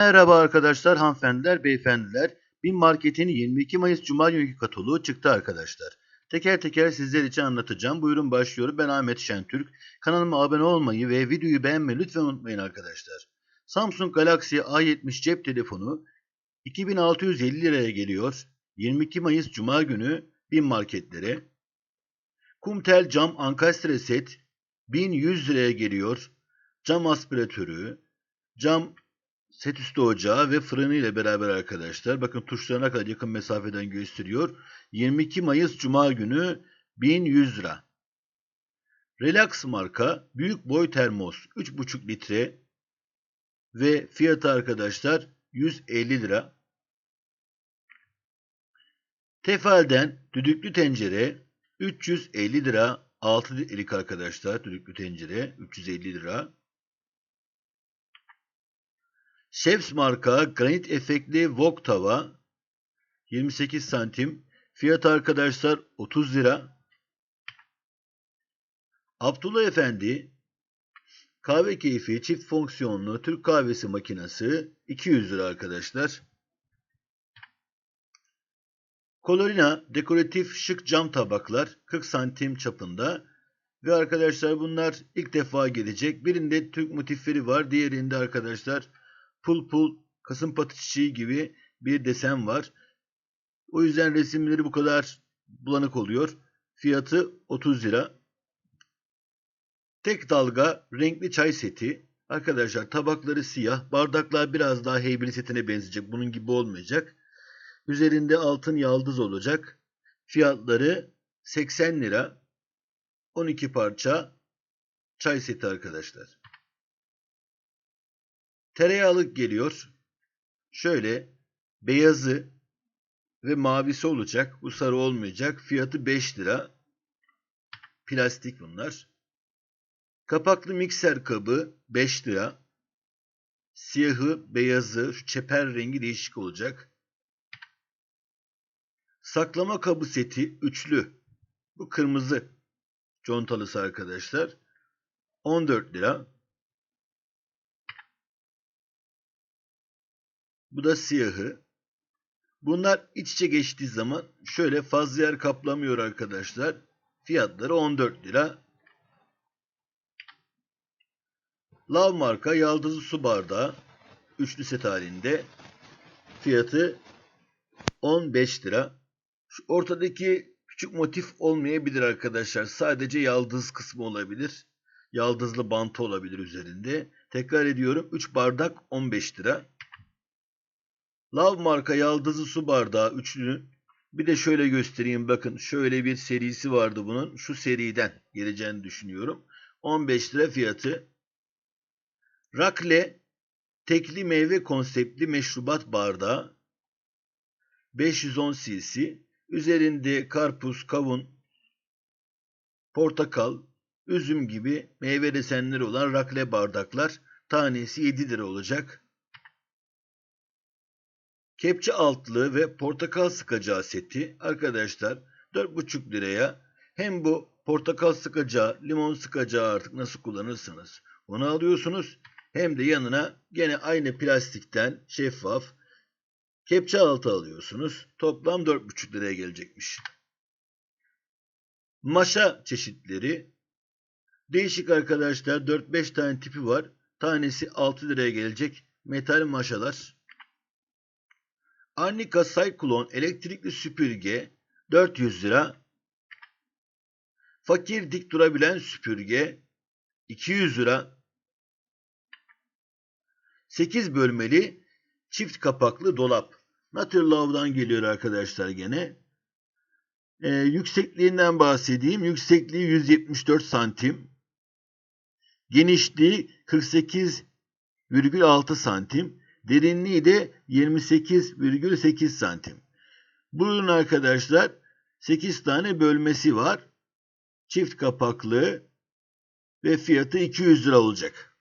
Merhaba arkadaşlar, hanımefendiler, beyefendiler. Bin Market'in 22 Mayıs Cuma günkü kataloğu çıktı arkadaşlar. Teker teker sizler için anlatacağım. Buyurun başlıyorum. Ben Ahmet Şentürk. Kanalıma abone olmayı ve videoyu beğenmeyi lütfen unutmayın arkadaşlar. Samsung Galaxy A70 cep telefonu 2650 liraya geliyor. 22 Mayıs Cuma günü Bin Marketlere. Kumtel cam ankastre set 1100 liraya geliyor. Cam aspiratörü, cam set üstü ocağı ve fırını ile beraber arkadaşlar. Bakın tuşlarına kadar yakın mesafeden gösteriyor. 22 Mayıs Cuma günü 1100 lira. Relax marka büyük boy termos 3,5 litre ve fiyatı arkadaşlar 150 lira. Tefal'den düdüklü tencere 350 lira 6 litrelik arkadaşlar düdüklü tencere 350 lira. Chefs marka granit efektli wok tava 28 santim. Fiyat arkadaşlar 30 lira. Abdullah Efendi kahve keyfi çift fonksiyonlu Türk kahvesi makinesi 200 lira arkadaşlar. Colorina dekoratif şık cam tabaklar 40 santim çapında. Ve arkadaşlar bunlar ilk defa gelecek. Birinde Türk motifleri var. Diğerinde arkadaşlar pul pul kasımpatı çiçeği gibi bir desen var. O yüzden resimleri bu kadar bulanık oluyor. Fiyatı 30 lira. Tek dalga renkli çay seti. Arkadaşlar tabakları siyah. Bardaklar biraz daha heybeli setine benzeyecek. Bunun gibi olmayacak. Üzerinde altın yaldız olacak. Fiyatları 80 lira. 12 parça çay seti arkadaşlar. Tereyağlık geliyor. Şöyle beyazı ve mavisi olacak. Bu sarı olmayacak. Fiyatı 5 lira. Plastik bunlar. Kapaklı mikser kabı 5 lira. Siyahı, beyazı, çeper rengi değişik olacak. Saklama kabı seti üçlü. Bu kırmızı contalısı arkadaşlar. 14 lira. Bu da siyahı. Bunlar iç içe geçtiği zaman şöyle fazla yer kaplamıyor arkadaşlar. Fiyatları 14 lira. Lav marka yaldızlı su bardağı. Üçlü set halinde. Fiyatı 15 lira. Şu ortadaki küçük motif olmayabilir arkadaşlar. Sadece yaldız kısmı olabilir. Yaldızlı bantı olabilir üzerinde. Tekrar ediyorum. 3 bardak 15 lira. Lav marka yaldızlı su bardağı üçlü. Bir de şöyle göstereyim bakın. Şöyle bir serisi vardı bunun. Şu seriden geleceğini düşünüyorum. 15 lira fiyatı. Rakle tekli meyve konseptli meşrubat bardağı. 510 cc. Üzerinde karpuz, kavun, portakal, üzüm gibi meyve desenleri olan rakle bardaklar. Tanesi 7 lira olacak. Kepçe altlığı ve portakal sıkacağı seti arkadaşlar 4,5 liraya hem bu portakal sıkacağı, limon sıkacağı artık nasıl kullanırsanız onu alıyorsunuz. Hem de yanına gene aynı plastikten şeffaf kepçe altı alıyorsunuz. Toplam 4,5 liraya gelecekmiş. Maşa çeşitleri değişik arkadaşlar 4-5 tane tipi var. Tanesi 6 liraya gelecek metal maşalar. Arnica Cyclone elektrikli süpürge 400 lira. Fakir dik durabilen süpürge 200 lira. 8 bölmeli çift kapaklı dolap. Naturlove'dan geliyor arkadaşlar gene. Ee, yüksekliğinden bahsedeyim. Yüksekliği 174 santim. Genişliği 48,6 santim. Derinliği de 28,8 santim. Bunun arkadaşlar 8 tane bölmesi var. Çift kapaklı ve fiyatı 200 lira olacak.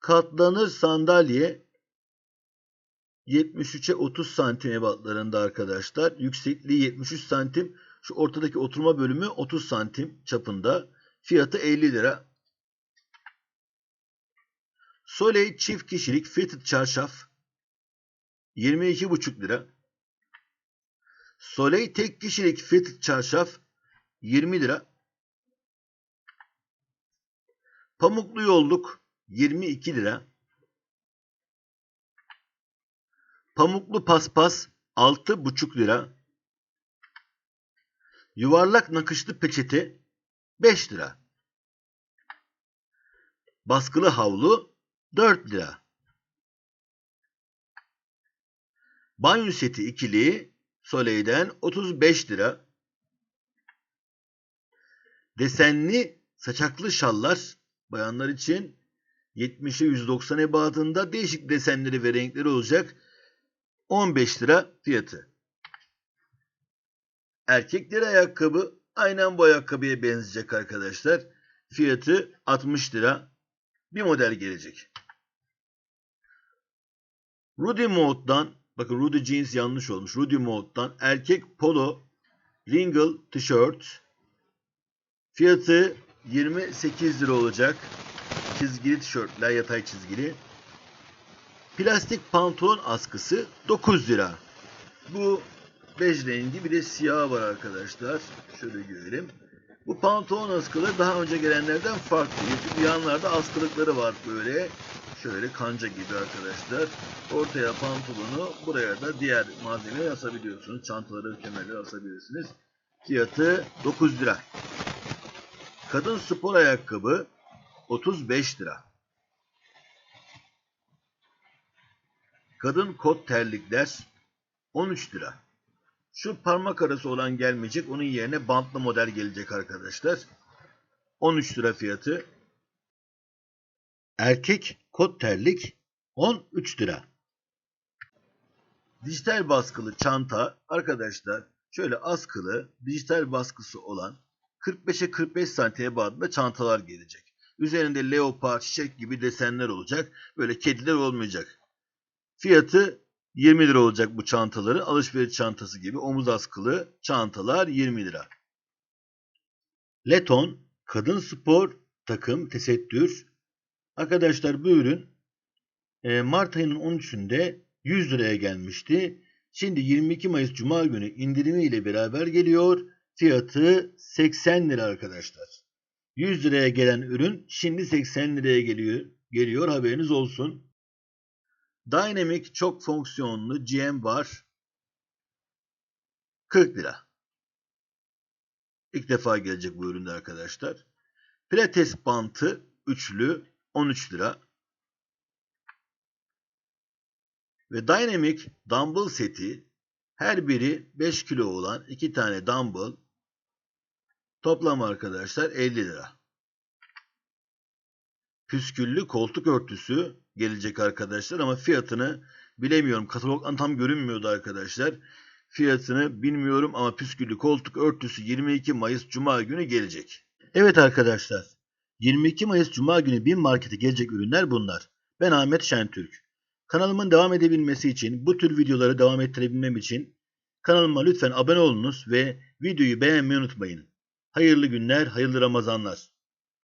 Katlanır sandalye 73'e 30 santim ebatlarında arkadaşlar. Yüksekliği 73 santim. Şu ortadaki oturma bölümü 30 santim çapında. Fiyatı 50 lira. Soleil çift kişilik fitted çarşaf 22,5 lira. Soleil tek kişilik fitted çarşaf 20 lira. Pamuklu yolluk 22 lira. Pamuklu paspas 6,5 lira. Yuvarlak nakışlı peçete 5 lira. Baskılı havlu 4 lira. Banyo seti ikili Soleil'den 35 lira. Desenli saçaklı şallar bayanlar için 70'e 190 ebadında değişik desenleri ve renkleri olacak 15 lira fiyatı. Erkekleri ayakkabı aynen bu ayakkabıya benzeyecek arkadaşlar. Fiyatı 60 lira. Bir model gelecek. Rudy Mode'dan bakın Rudy Jeans yanlış olmuş. Rudy Mode'dan erkek polo Ringle tişört fiyatı 28 lira olacak. Çizgili tişörtler yatay çizgili. Plastik pantolon askısı 9 lira. Bu bej rengi bir de siyah var arkadaşlar. Şöyle görelim. Bu pantolon askıları daha önce gelenlerden farklı. Çünkü yanlarda askılıkları var böyle. Şöyle kanca gibi arkadaşlar. Ortaya pantolonu buraya da diğer malzemeleri asabiliyorsunuz. Çantaları, kemerleri asabilirsiniz. Fiyatı 9 lira. Kadın spor ayakkabı 35 lira. Kadın kot terlikler 13 lira. Şu parmak arası olan gelmeyecek. Onun yerine bantlı model gelecek arkadaşlar. 13 lira fiyatı. Erkek kot terlik 13 lira. Dijital baskılı çanta arkadaşlar şöyle askılı dijital baskısı olan 45'e 45 santiye bandında çantalar gelecek. Üzerinde leopar, çiçek gibi desenler olacak. Böyle kediler olmayacak. Fiyatı 20 lira olacak bu çantaların. Alışveriş çantası gibi omuz askılı çantalar 20 lira. Leton, kadın spor, takım, tesettür. Arkadaşlar bu ürün e, Mart ayının 13'ünde 100 liraya gelmişti. Şimdi 22 Mayıs Cuma günü indirimi ile beraber geliyor. Fiyatı 80 lira arkadaşlar. 100 liraya gelen ürün şimdi 80 liraya geliyor. Geliyor haberiniz olsun. Dynamic çok fonksiyonlu GM var. 40 lira. İlk defa gelecek bu üründe arkadaşlar. Pilates bantı üçlü 13 lira. Ve Dynamic dumbbell seti her biri 5 kilo olan iki tane dumbbell toplam arkadaşlar 50 lira. Püsküllü koltuk örtüsü gelecek arkadaşlar ama fiyatını bilemiyorum. Katalogdan tam görünmüyordu arkadaşlar. Fiyatını bilmiyorum ama püsküllü koltuk örtüsü 22 Mayıs Cuma günü gelecek. Evet arkadaşlar. 22 Mayıs Cuma günü bin markete gelecek ürünler bunlar. Ben Ahmet Şentürk. Kanalımın devam edebilmesi için, bu tür videoları devam ettirebilmem için kanalıma lütfen abone olunuz ve videoyu beğenmeyi unutmayın. Hayırlı günler, hayırlı Ramazanlar.